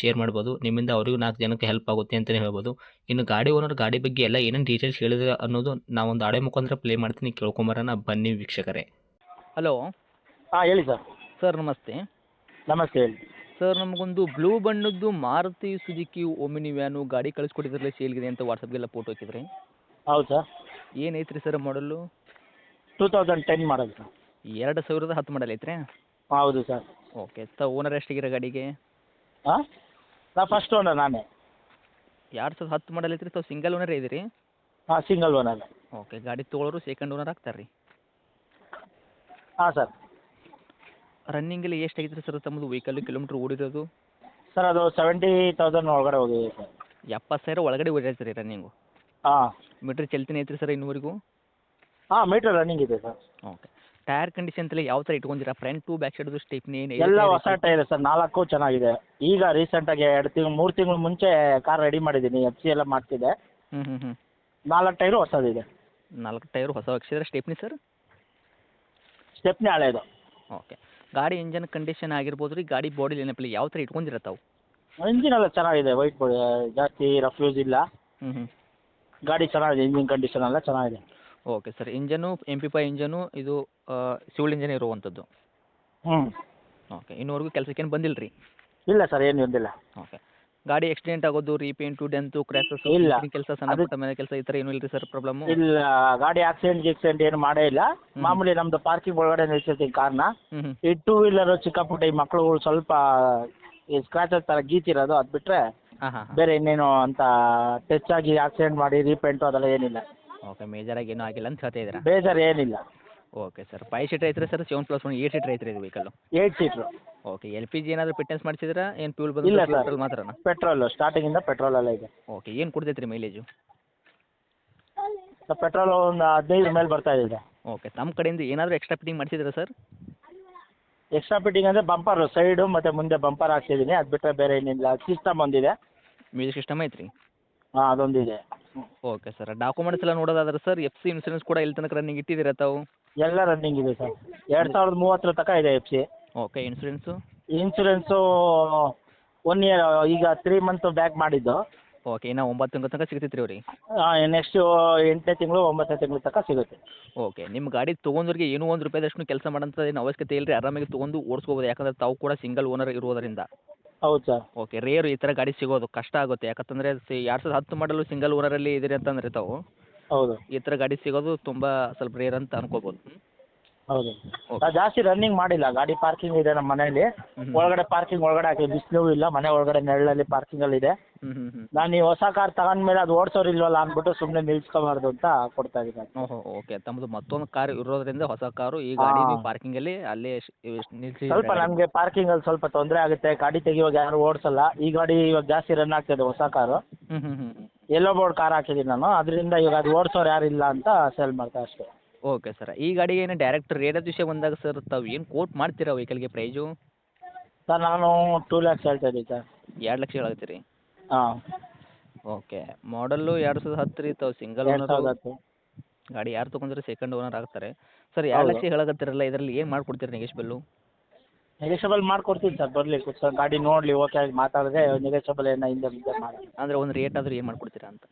Share ಮಾಡ್ಬೋದು. ನಿಮ್ಮಿಂದ ಅವರಿಗೂ ನಾಲ್ಕು ಜನಕ್ಕೆ ಹೆಲ್ಪ್ ಆಗುತ್ತೆ ಅಂತಲೇ ಹೇಳ್ಬೋದು. ಇನ್ನು ಗಾಡಿ ಓನರ್ ಗಾಡಿ ಬಗ್ಗೆ ಎಲ್ಲ ಏನೇನು ಡೀಟೇಲ್ಸ್ ಹೇಳಿದ್ರೆ ಅನ್ನೋದು ನಾವೊಂದು ಆಡೆ ಮುಖಾಂತರ ಪ್ಲೇ ಮಾಡ್ತೀನಿ. ಕೇಳ್ಕೊಂಬರೋಣ. ಬನ್ನಿ ವೀಕ್ಷಕರೇ. ಹಲೋ ಹಾಂ ಹೇಳಿ ಸರ್ ಸರ್ ನಮಸ್ತೆ. ನಮಸ್ತೆ ಹೇಳಿ. ಸರ್ ನಮಗೊಂದು ಬ್ಲೂ ಬಣ್ಣದ್ದು ಮಾರುತಿ ಸುಜುಕಿ ಒಮಿನಿ ವ್ಯಾನು ಗಾಡಿ ಕಳಿಸ್ಕೊಟ್ಟಿದ್ರಲ್ಲ ಸೇಲ್ಗಿದೆ ಅಂತ ವಾಟ್ಸಪ್ಗೆಲ್ಲ ಫೋಟೋ ಹಾಕಿದ್ರಿ. ಹೌದು ಸರ್ ಏನೈತ್ರಿ ಸರ್ ಮಾಡಲು two thousand ten model sir ಎರಡು ಸಾವಿರದ ಹತ್ತು ಮಾಡಲ್ ಐತ್ರಿ? ಹೌದು ಸರ್ ಓಕೆ ಸರ್ ಓನರ್ ಎಷ್ಟಿಗಿರೋ ಗಾಡಿಗೆ? ಹಾಂ ನಾ ಫಸ್ಟ್ ಓನರ್ ನಾನೇ. ಎರಡು ಸಾವಿರದ ಹತ್ತು ಮಾಡಲ್ ಐತ್ರಿ ಸೊ ಸಿಂಗಲ್ ಓನರ್ ಇದ್ದೀರಿ ಹಾಂ ಸಿಂಗಲ್ ಓನರ್ ಓಕೆ ಗಾಡಿ ತೊಗೊಳೋರು ಸೆಕೆಂಡ್ ಓನರ್ ಆಗ್ತಾರೆ ರೀ ಹಾಂ ಸರ್ ರನ್ನಿಂಗಲ್ಲಿ ಎಷ್ಟು ಐತ್ರಿ ಸರ್ ತಮ್ಮದು ವೆಹಿಕಲ್ ಕಿಲೋಮೀಟ್ರ್ ಓಡಿರೋದು? ಸರ್ ಅದು ಸೆವೆಂಟಿ ತೌಸಂಡ್ ಒಳಗಡೆ ಹೋಗಿದೆ ಸರ್. ಎಪ್ಪತ್ತು ಸಾವಿರ ಒಳಗಡೆ ಓಡಾಡ್ತೀರಿ ರೀ ರನ್ನಿಂಗು ಹಾಂ. ಮೀಟ್ರ್ ಚಲ್ತಿನ ಐತ್ರಿ ಸರ್ ಇನ್ನೂವರೆಗೂ? ಹಾಂ ಮೀಟ್ರ್ ರನ್ನಿಂಗ್ ಇದೆ ಸರ್. ಓಕೆ ಟೈರ್ ಕಂಡೀಷನ್ ತಲೆ ಯಾವ ಥರ ಇಟ್ಕೊಂಡಿರಾ front to back side stepney ಏನು ಎಲ್ಲ ಹೊಸ ಟೈರ್ ಸರ್ ನಾಲ್ಕು ಚೆನ್ನಾಗಿದೆ. ಈಗ ರೀಸೆಂಟ್ ಆಗಿ ಎರಡು ತಿಂಗಳು ಮೂರು ತಿಂಗಳು ಮುಂಚೆ ಕಾರ್ ರೆಡಿ ಮಾಡಿದ್ದೀನಿ ಎಫ್ ಸಿ ಎಲ್ಲ ಮಾಡ್ತಿದ್ದೆ. ಹ್ಞೂ ಹ್ಞೂ ಹ್ಞೂ ನಾಲ್ಕು ಟೈರು ಹೊಸದಿದೆ. ನಾಲ್ಕು ಟೈರು ಹೊಸ ಹಾಕ್ಸಿದ್ರೆ ಸ್ಟೆಪ್ನಿ ಸರ್ ಸ್ಟೆಪ್ನಿ ಹಳೆಯದು ಓಕೆ ಗಾಡಿ ಇಂಜನ್ ಕಂಡೀಷನ್ ಆಗಿರ್ಬೋದು ರೀ ಗಾಡಿ ಬಾಡಿ ಏನಪ್ಪ ಯಾವ ಥರ ಇಟ್ಕೊಂಡಿರತ್ತಾವು ಇಂಜಿನ್ ಎಲ್ಲ ಚೆನ್ನಾಗಿದೆ ವೈಟ್ ಬಾಡಿ ಜಾಸ್ತಿ ರಫ್ ಯೂಸ್ ಇಲ್ಲ. ಹ್ಞೂ ಹ್ಞೂ ಗಾಡಿ ಚೆನ್ನಾಗಿದೆ ಇಂಜಿನ್ ಕಂಡೀಷನ್ ಎಲ್ಲ ಚೆನ್ನಾಗಿದೆ. Okay sir engine M P FI engine ಇದು ಸಿವಿಲ್ ಇಂಜನ್ ಇರುವಂಥದ್ದು ಹ್ಞೂ. ಓಕೆ ಇನ್ನೂವರೆಗೂ ಕೆಲಸಕ್ಕೇನು ಬಂದಿಲ್ಲ ರೀ ಇಲ್ಲ ಸರ್ ಏನು ಬಂದಿಲ್ಲ. ಓಕೆ ಗಾಡಿ ಆಕ್ಸಿಡೆಂಟ್ ಆಗೋದು ರೀಪೇಂಟು ಡೆಂತು ಕ್ರ್ಯಾಸಸ್ ಇಲ್ಲ. ಕೆಲಸ ಸಣ್ಣ ಪುಟ್ಟ ಮನೆ ಕೆಲಸ ಈ ಥರ ಏನೂ ಇಲ್ಲ ರೀ ಸರ್ ಪ್ರಾಬ್ಲಮ್ ಇಲ್ಲ ಗಾಡಿ ಆಕ್ಸಿಡೆಂಟ್ ಗಿಕ್ಸಿಡೆಂಟ್ ಏನು ಮಾಡೇ ಇಲ್ಲ. ಮಾಮೂಲಿ ನಮ್ದು ಪಾರ್ಕಿಂಗ್ ಒಳಗಡೆ ನಿಲ್ಸಿರ್ತೀನಿ ಕಾರ್ನ ಹ್ಞೂ ಹ್ಞೂ ಈ ಟೂ ವೀಲರ್ ಚಿಕ್ಕ ಪುಟ್ಟ ಈ ಮಕ್ಕಳುಗಳು ಸ್ವಲ್ಪ ಈ ಸ್ಕ್ರಾಚಸ್ ಥರ ಗೀತಿರೋದು ಅದು ಹಾಂ ಹಾಂ ಬೇರೆ ಇನ್ನೇನು ಅಂತ ಟಚ್ ಆಗಿ ಆಕ್ಸಿಡೆಂಟ್ ಮಾಡಿ ರೀಪೇಂಟು ಅದೆಲ್ಲ ಏನಿಲ್ಲ. ಓಕೆ ಮೇಜರಾಗಿ ಏನೂ ಆಗಿಲ್ಲ ಅಂತ ಹೇಳ್ತಾ ಇದ್ದೀರಾ? ಬೇಜಾರು ಏನಿಲ್ಲ. ಓಕೆ ಸರ್ ಫೈವ್ ಸೀಟರ್ ಐತ್ರಿ sir seven plus one eight seater ಐತ್ರಿ ಇದು vehicle eight seater okay L P G ಏನಾದರೂ ಫಿಟ್ನೆಸ್ ಮಾಡಿಸಿದ್ರಾ ಏನು ಫ್ಯೂಲ್ ಇಲ್ಲ ಬಂದು ಸರ್. ಪೆಟ್ರೋಲ್ ಮಾತ್ರನಾ? ಪೆಟ್ರೋಲು ಸ್ಟಾರ್ಟಿಂಗಿಂದ ಪೆಟ್ರೋಲ್ ಎಲ್ಲ ಇದೆ. ಓಕೆ ಏನು ಕೊಡ್ತೈತೆ ರೀ ಮೈಲೇಜು ಪೆಟ್ರೋಲ್ ಒಂದು ಹದಿನೈದು ಮೇಲೆ ಬರ್ತಾ ಇದೆ. ಓಕೆ ತಮ್ಮ ಕಡೆಯಿಂದ ಏನಾದರೂ ಎಕ್ಸ್ಟ್ರಾ ಫಿಟ್ಟಿಂಗ್ ಮಾಡಿಸಿದ್ರಾ ಸರ್ ಎಕ್ಸ್ಟ್ರಾ ಫಿಟ್ಟಿಂಗ್ ಅಂದರೆ ಬಂಪರು ಸೈಡು ಮತ್ತು ಮುಂದೆ ಬಂಪರ್ ಹಾಕ್ಸಿದ್ದೀನಿ. ಅದು ಬಿಟ್ಟರೆ ಬೇರೆ ಏನಿಲ್ಲ. ಸಿಸ್ಟಮ್ ಒಂದಿದೆ. ಮ್ಯೂಸಿಕ್ ಸಿಸ್ಟಮ್ ಐತ್ರಿ? ಹಾಂ ಅದೊಂದಿದೆ. ಓಕೆ ಸರ್ ಡಾಕ್ಯುಮೆಂಟ್ಸ್ ಎಲ್ಲ ನೋಡೋದಾದ್ರೆ ಸರ್ ಎಫ್ ಸಿ ಇನ್ಸೂರೆನ್ಸ್ ಕೂಡ ಇಲ್ಲಿ ತನಕ ರನ್ನಿಂಗ್ ಇಟ್ಟಿದ್ದೀರಾ ತಾವು? ಎಲ್ಲ ರನ್ನಿಂಗ್ ಇದೆ ಸರ್ ಎರಡು ಸಾವಿರದ ಮೂವತ್ತರ ತನಕ ಇದೆ F C okay insurance insurance one year ಈಗ ತ್ರೀ ಮಂತ್ ಬ್ಯಾಕ್ ಮಾಡಿದ್ದು. ಓಕೆ ಇನ್ನು ಒಂಬತ್ತು ತಿಂಗಳ ತನಕ ಸಿಗ್ತೈತ್ರಿ ಅವ್ರಿಗೆ? ನೆಕ್ಸ್ಟ್ ಎಂಟನೇ ತಿಂಗಳು ಒಂಬತ್ತನೇ ತಿಂಗಳು ತನಕ ಸಿಗುತ್ತೆ. ಓಕೆ ನಿಮ್ಮ ಗಾಡಿ ತೊಗೊಂಡ್ರಿಗೆ ಏನು ಒಂದು ರೂಪಾಯಿದಷ್ಟು ಕೆಲಸ ಮಾಡೋಂಥದ್ದು ಏನು ಅವಶ್ಯಕತೆ ಇಲ್ಲ ರೀ ಆರಾಮಾಗಿ ತೊಗೊಂಡು ಓಡಿಸ್ಕೋಬೋದು. ಯಾಕಂದ್ರೆ ತಾವು ಕೂಡ ಸಿಂಗಲ್ ಓನರ್ ಇರೋದರಿಂದ. ಹೌದು ಸರ್. ಓಕೆ ರೇರು ಈ ತರ ಗಾಡಿ ಸಿಗೋದು ಕಷ್ಟ ಆಗುತ್ತೆ. ಯಾಕಂತಂದ್ರೆ ಎರಡ್ ಸಾವಿರದ ಹತ್ತು ಮಾಡಲು ಸಿಂಗಲ್ ಓನರಲ್ಲಿ ಇದ್ದೀರಿ ಅಂತಂದ್ರೆ ತಾವು. ಹೌದು. ಈ ತರ ಗಾಡಿ ಸಿಗೋದು ತುಂಬಾ ಸ್ವಲ್ಪ ರೇರ್ ಅಂತ ಅನ್ಕೋಬೋದು. ಹೌದು. ನಾನು ಜಾಸ್ತಿ ರನ್ನಿಂಗ್ ಮಾಡಿಲ್ಲ. ಗಾಡಿ ಪಾರ್ಕಿಂಗ್ ಇದೆ ನಮ್ಮ ಮನೆಯಲ್ಲಿ. ಹ್ಮ್. ಒಳಗಡೆ ಪಾರ್ಕಿಂಗ್ ಒಳಗಡೆ ಹಾಕಿ ಬಿಸಿಲು ಇಲ್ಲ ಮನೆ ಒಳಗಡೆ ನೆರಳಲ್ಲಿ ಪಾರ್ಕಿಂಗಲ್ಲಿ ಇದೆ. ನಾನು ಈ ಹೊಸ ಕಾರ್ ತಗೊಂಡ್ಮೇಲೆ ಅದು ಓಡಿಸೋರು ಇಲ್ವಲ್ಲ ಅಂದ್ಬಿಟ್ಟು ಸುಮ್ಮನೆ ನಿಲ್ಸ್ಕೊಬಾರ್ದು ಅಂತ ಕೊಡ್ತಾ ಇದ್ದೀನಿ. ಓಹೋ ಓಕೆ. ತಮ್ಮದು ಮತ್ತೊಂದು ಕಾರ್ ಇರೋದ್ರಿಂದ ಹೊಸ ಕಾರು ಈ ಗಾಡಿ ನೀವು ಪಾರ್ಕಿಂಗಲ್ಲಿ ಅಲ್ಲೇ ನಿಲ್ಲಿಸಿ ಸ್ವಲ್ಪ ನಮಗೆ ಪಾರ್ಕಿಂಗಲ್ಲಿ ಸ್ವಲ್ಪ ತೊಂದರೆ ಆಗುತ್ತೆ. ಗಾಡಿ ತೆಗಿಯುವಾಗ ಯಾರು ಓಡಿಸಲ್ಲ. ಈ ಗಾಡಿ ಇವಾಗ ಜಾಸ್ತಿ ರನ್ ಆಗ್ತಿದೆ ಹೊಸ ಕಾರು. ಎಲ್ಲೋ ಬೋರ್ಡ್ ಕಾರ್ ಹಾಕಿದೀನಿ ನಾನು. ಅದರಿಂದ ಇವಾಗ ಅದು ಓಡಿಸೋರು ಯಾರು ಇಲ್ಲ ಅಂತ ಸೇಲ್ ಮಾಡ್ತಾ ಅಷ್ಟೇ. Okay sir. ಈ ಗಾಡಿಗೆ ಏನು ಡೈರೆಕ್ಟ್ ರೇಟ್ ವಿಷಯ ಬಂದಾಗ ಸರ್ ತಾವು ಏನು ಕೋಟ್ ಮಾಡ್ತೀರಾ ವೆಹಿಕಲ್ಗೆ ಪ್ರೈಜು ಸರ್ ನಾನು ಟೂ ಲ್ಯಾಕ್ಸ್ ಹೇಳ್ತಾ ಇದ್ದೀನಿ ಸರ್. ಎರಡು ಲಕ್ಷ ಹೇಳತ್ತೀರಿ ಹಾಂ. ಓಕೆ. ಮಾಡಲ್ಲು ಎರಡು ಸಾವಿರದ ಹತ್ತು ರೀ ತಾವು ಸಿಂಗಲ್ ಓನರ್ ಗಾಡಿ ಯಾರು ತೊಗೊಂಡ್ರೆ ಸೆಕೆಂಡ್ ಓನರ್ ಆಗ್ತಾರೆ. ಸರ್ ಎರಡು ಲಕ್ಷ ಹೇಳಕತ್ತಿರಲ್ಲ ಇದರಲ್ಲಿ ಏನು ಮಾಡ್ಕೊಡ್ತೀರಿ ನೆಗೆಶ್ ಬಿಲ್ಲು ನೆಗೆಷಬಲ್ ಮಾಡ್ಕೊಡ್ತೀನಿ ಸರ್ ಬರಲಿ ಸರ್. ಗಾಡಿ ನೋಡಲಿ ಓಕೆ ಆಗಿ ಮಾತಾಡಿದ್ರೆ ನೆಗೆಷಬಲ್ ಏನೋ ಹಿಂದೆ ಮುಂದೆ ಮಾಡಿ ಅಂದರೆ ಒಂದು ರೇಟ್ ಆದರೂ ಏನು ಮಾಡ್ಕೊಡ್ತೀರಾ ಅಂತ?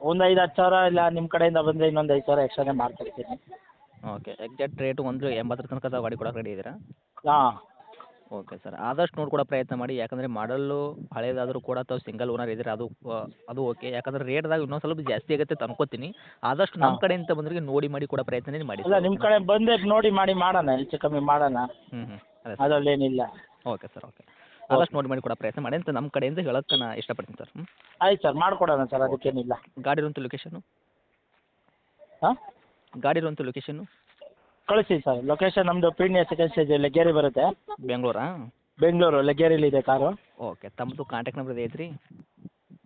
ಒಂದು ಐದು ಹತ್ತು ಸಾವಿರ ಇಲ್ಲ ನಿಮ್ಮ ಕಡೆಯಿಂದ ಬಂದರೆ ಇನ್ನೊಂದು ಐದು ಸಾವಿರ ಎಕ್ಸ್ಟ್ರಾನೇ ಮಾಡ್ಕೊಡ್ತೀನಿ ಓಕೆ ಎಕ್ಸಾಕ್ಟ್ ರೇಟು ಒಂದು ಎಂಬತ್ತರ ತನಕ ತಾವು ಗಾಡಿ ಕೊಡೋಕೆ ರೆಡಿ ಇದ್ದೀರಾ? ಹಾಂ. ಓಕೆ ಸರ್ ಆದಷ್ಟು ನೋಡ್ಕೊಡೋ ಪ್ರಯತ್ನ ಮಾಡಿ ಯಾಕಂದರೆ ಮಾಡಲ್ಲು ಹಳೇದಾದರೂ ಕೂಡ ಅಥವಾ ಸಿಂಗಲ್ ಓನರ್ ಇದ್ದರೆ ಅದು ಅದು ಓಕೆ ಯಾಕಂದರೆ ರೇಟ್ದಾಗ ಇನ್ನೊಂದು ಸ್ವಲ್ಪ ಜಾಸ್ತಿ ಆಗುತ್ತೆ ಅಂತ ಅನ್ಕೋತೀನಿ. ಆದಷ್ಟು ನಮ್ಮ. ಕಡೆಯಿಂದ ಬಂದ್ರಿಗೆ ನೋಡಿ ಮಾಡಿ ಕೊಡೋ ಪ್ರಯತ್ನ ಮಾಡಿ ಇಲ್ಲ ನಿಮ್ಮ ಕಡೆ ಬಂದೆ ನೋಡಿ ಮಾಡಿ ಮಾಡೋಣ ಹೆಚ್ಚು ಕಮ್ಮಿ ಮಾಡೋಣ. ಹ್ಞೂ ಹ್ಞೂ ಅದೇ ಸರ್ ಅದರಲ್ಲಿ ಏನಿಲ್ಲ ಓಕೆ ಸರ್ ಓಕೆ ಆದಷ್ಟು ನೋಡಿ ಮಾಡಿ ಕೊಡೋ ಪ್ರಯತ್ನ ಮಾಡಿ ಅಂತ ನಮ್ಮ ಕಡೆಯಿಂದ ಹೇಳೋಕ್ಕೆ ನಾ ಇಷ್ಟಪಡ್ತೀನಿ ಸರ್. ಹ್ಞೂ ಆಯ್ತು ಸರ್ ಮಾಡಿಕೊಡೋಣ ಸರ್ ಅದಕ್ಕೇನಿಲ್ಲ. ಗಾಡಿ ಇರುವಂಥ ಲೊಕೇಶನು ಹಾಂ ಗಾಡಿ ಇರುವಂಥ ಲೊಕೇಶನು ಕಳಿಸಿ ಸರ್ ಲೊಕೇಶನ್ ನಮ್ಮದು ಪೀಣ್ಯ ಸೆಕೆಂಡ್ ಸ್ಟೇಜ್ ಲಗ್ಗೇರಿ ಬರುತ್ತೆ. ಬೆಂಗಳೂರಾ? ಬೆಂಗಳೂರು ಲಗೇರಿಲಿದೆ ಕಾರು. ಓಕೆ ತಮ್ಮದು ಕಾಂಟ್ಯಾಕ್ಟ್ ನಂಬರ್ ಐತ್ರಿ?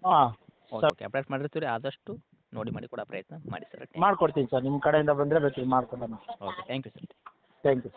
ಹಾಂ ಓಕೆ ಅಪ್ಡೇಟ್ ಮಾಡಿರ್ತೀವಿ ರೀ ಆದಷ್ಟು ನೋಡಿ ಮಾಡಿ ಕೊಡೋ ಪ್ರಯತ್ನ ಮಾಡಿ ಸರ್ ಮಾಡ್ಕೊಡ್ತೀನಿ ಸರ್ ನಿಮ್ಮ ಕಡೆಯಿಂದ ಬಂದರೆ ಬೇಕು ಮಾಡ್ಕೊಡೋಣ. Okay thank you sir thank you